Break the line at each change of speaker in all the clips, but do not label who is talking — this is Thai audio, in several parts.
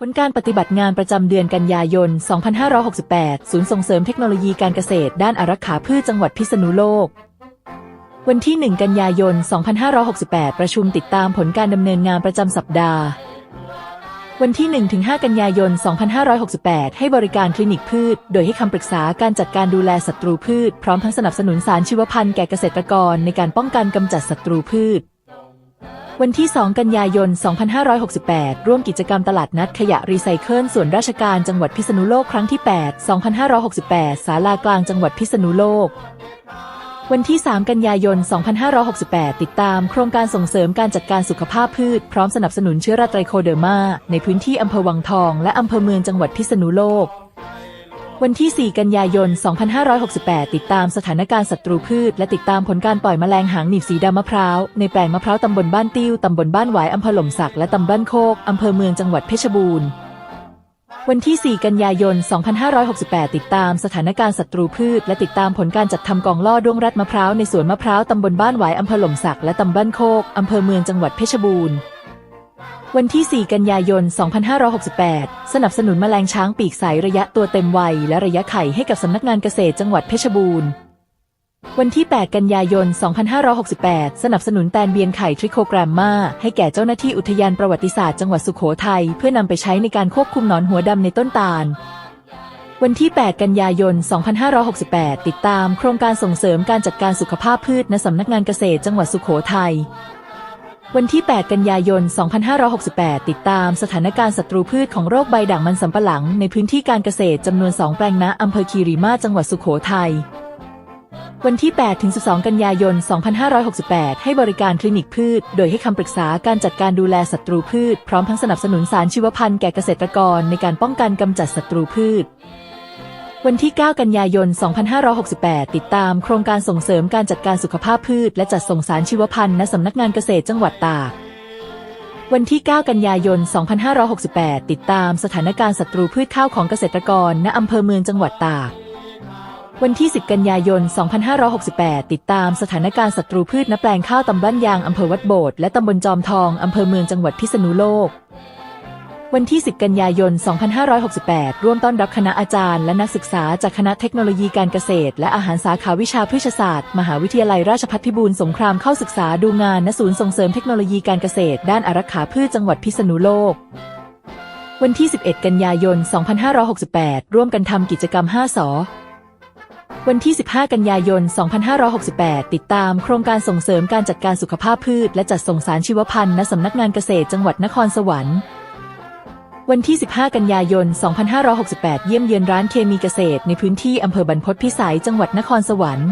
ผลการปฏิบัติงานประจำเดือนกันยายน 2568 ศูนย์ส่งเสริมเทคโนโลยีการเกษตร ด้านอารักขาพืชจังหวัดพิษณุโลก วันที่ 1 กันยายน 2568 ประชุมติดตามผลการดำเนินงานประจำสัปดาห์ วันที่ 1-5 กันยายน 2568 ให้บริการคลินิกพืช โดยให้คำปรึกษาการจัดการดูแลศัตรูพืช พร้อมทั้งสนับสนุนสารชีวพันธุ์แก่เกษตรกรในการป้องกันกำจัดศัตรูพืช วันที่ 2 กันยายน 2568 ร่วมกิจกรรมตลาดนัดขยะรีไซเคิลส่วนราชการจังหวัดพิษณุโลกครั้งที่ 8 2568 ศาลากลางจังหวัดพิษณุโลก วันที่ 3 กันยายน 2568 ติดตามโครงการส่งเสริมการจัดการสุขภาพพืช พร้อมสนับสนุนเชื้อราไตรโคเดอร์มาในพื้นที่อำเภอวังทอง และอำเภอเมืองจังหวัดพิษณุโลก วันที่ 4 กันยายน 2568 ติดตามสถานการณ์ศัตรูพืช และติดตามผลการปล่อยแมลงหางหนีบสีดำมะพร้าว ในแปลงมะพร้าวตำบลบ้านติ้ว ตำบลบ้านหวายอำเภอหล่มสัก และตำบลโคก อำเภอเมืองจังหวัดเพชรบูรณ์ วันที่ 4 กันยายน 2568 ติดตามสถานการณ์ศัตรูพืช และติดตามผลการจัดทำกองล่อด้วงรัดมะพร้าวในสวนมะพร้าวตำบลบ้านหวายอำเภอหล่มสัก และตำบลโคก อำเภอเมืองจังหวัดเพชรบูรณ์ วันที่ 4 กันยายน 2568 สนับสนุนแมลงช้างปีกใสระยะตัวเต็มวัย และระยะไข่ให้กับสำนักงานเกษตรจังหวัดเพชรบูรณ์ วันที่ 8 กันยายน 2568 สนับสนุนแตนเบียนไข่ทริโคแกรมมาให้แก่เจ้าหน้าที่อุทยานประวัติศาสตร์จังหวัดสุโขทัยเพื่อนำไปใช้ในการควบคุมหนอนหัวดำในต้นตาลวันที่ 8 กันยายน 2568 ติดตามโครงการส่งเสริมการจัดการสุขภาพพืชณสำนักงานเกษตรจังหวัดสุโขทัย วันที่ 8 กันยายน 2568 ติดตามสถานการณ์ศัตรูพืชของโรคใบด่างมันสำปะหลัง ในพื้นที่การเกษตรจำนวน 2 แปลงณอำเภอคีรีมาศจังหวัดสุโขทัย วันที่ 8 ถึง 12 กันยายน 2568 ให้บริการคลินิกพืช โดยให้คำปรึกษาการจัดการดูแลศัตรูพืช พร้อมทั้งสนับสนุนสารชีวพันธุ์แก่เกษตรกรในการป้องกันกำจัดศัตรูพืช วันที่ 9 กันยายน 2568 ติดตามโครงการส่งเสริมการจัดการสุขภาพพืช และจัดส่งสารชีวพันธุ์ณสำนักงานเกษตรจังหวัดตาก วันที่ 9 กันยายน 2568 ติดตามสถานการณ์ศัตรูพืชข้าวของเกษตรกร ณอำเภอเมืองจังหวัดตาก วันที่ 10 กันยายน 2568 ติดตามสถานการณ์ศัตรูพืชณแปลงข้าวตำบ้านยางอำเภอวัดโบสถ์และตำบลจอมทองอำเภอเมืองจังหวัดพิษณุโลก วันที่ 10 กันยายน 2568 ร่วมต้อนรับคณะอาจารย์ และนักศึกษาจากคณะเทคโนโลยีการเกษตร และอาหารสาขาวิชาพืชศาสตร์ มหาวิทยาลัยราชภัฏพิบูลสงครามเข้าศึกษาดูงานณศูนย์ส่งเสริมเทคโนโลยีการเกษตร ด้านอารักขาพืชจังหวัดพิษณุโลก วันที่ 11 กันยายน 2568 ร่วมกันทำกิจกรรม 5 สวันที่ 15 กันยายน 2568 ติดตามโครงการส่งเสริมการจัดการสุขภาพพืช และจัดส่งสารชีวพันธุ์ณสำนักงานเกษตรจังหวัดนครสวรรค์ วันที่ 15 กันยายน 2568 เยี่ยมเยือนร้านเคมีเกษตรในพื้นที่อำเภอบรรพตพิสัยจังหวัดนครสวรรค์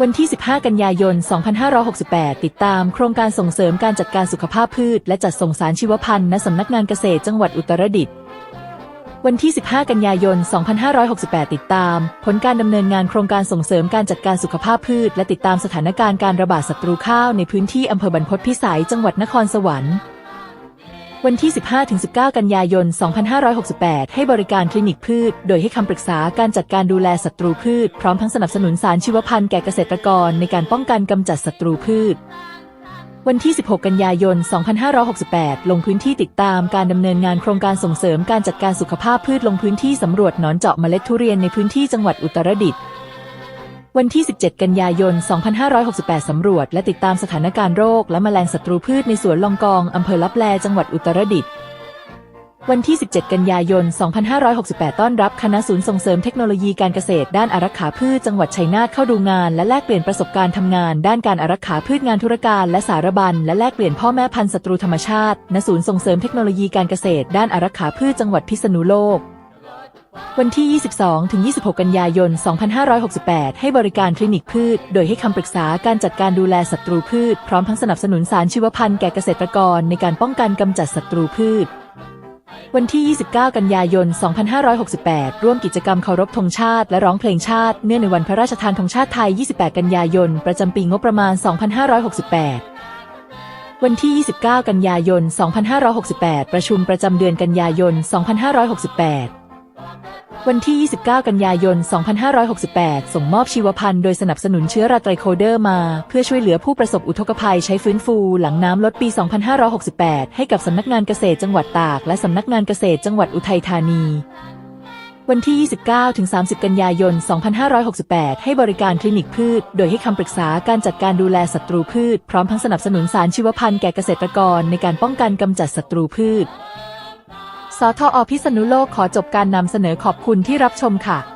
วันที่ 15 กันยายน 2568 ติดตามโครงการส่งเสริมการจัดการสุขภาพพืช และจัดส่งสารชีวพันธุ์ณสำนักงานเกษตรจังหวัดอุตรดิตถ์วันที่ 15 กันยายน 2568 ติดตาม ผลการดำเนินงานโครงการส่งเสริมการจัดการสุขภาพพืช และติดตามสถานการณ์การระบาดศัตรูข้าวในพื้นที่อำเภอบรรพตพิสัยจังหวัดนครสวรรค์ วันที่ 15-19 กันยายน 2568 ให้บริการคลินิกพืช โดยให้คำปรึกษาการจัดการดูแลศัตรูพืช พร้อมทั้งสนับสนุนสารชีวพันธุ์แก่เกษตรกรในการป้องกันกำจัดศัตรูพืช วันที่ 16 กันยายน 2568 ลงพื้นที่ติดตามการดำเนินงานโครงการส่งเสริมการจัดการสุขภาพพืชลงพื้นที่สำรวจหนอนเจาะเมล็ดทุเรียนในพื้นที่จังหวัดอุตรดิตถ์ วันที่ 17 กันยายน 2568 สำรวจ และติดตามสถานการณ์โรค และแมลงศัตรูพืชในสวนลองกอง อำเภอลับแล จังหวัดอุตรดิตถ์วันที่ 17 กันยายน 2568 ต้อนรับคณะศูนย์ส่งเสริมเทคโนโลยีการเกษตร ด้านอารักขาพืชจังหวัดชัยนาทเข้าดูงาน และแลกเปลี่ยนประสบการณ์ทำงาน ด้านการอารักขาพืชงานธุรการและสารบัญและแลกเปลี่ยนพ่อแม่พันธุ์ศัตรูธรรมชาติณศูนย์ส่งเสริมเทคโนโลยีการเกษตร ด้านอารักขาพืชจังหวัดพิษณุโลก วันที่ 22-26 กันยายน 2568 ให้บริการคลินิกพืช โดยให้คำปรึกษาการจัดการดูแลศัตรูพืช พร้อมทั้งสนับสนุนสารชีวพันธุ์แก่เกษตรกรในการป้องกันกำจัดศัตรูพืช วันที่ 29 กันยายน 2568 ร่วมกิจกรรมเคารพธงชาติและร้องเพลงชาติ เนื่องในวันพระราชทานธงชาติไทย 28 กันยายน ประจำปีงบประมาณ 2568วันที่ 29 กันยายน 2568 ประชุมประจำเดือนกันยายน 2568 วันที่ 29 กันยายน 2568 ส่งมอบชีวพันธุ์โดยสนับสนุนเชื้อราไตรโคเดอร์มา เพื่อช่วยเหลือผู้ประสบอุทกภัยใช้ฟื้นฟูหลังน้ำลดปี 2568 ให้กับสำนักงานเกษตรจังหวัดตาก และสำนักงานเกษตรจังหวัดอุทัยธานีวันที่ 29 ถึง 30 กันยายน 2568 ให้บริการคลินิกพืช โดยให้คำปรึกษาการจัดการดูแลศัตรูพืช พร้อมทั้งสนับสนุนสารชีวพันธุ์แก่เกษตรกรในการป้องกันกำจัดศัตรูพืช สทอพิษณุโลกขอจบการนำเสนอขอบคุณที่รับชมค่ะ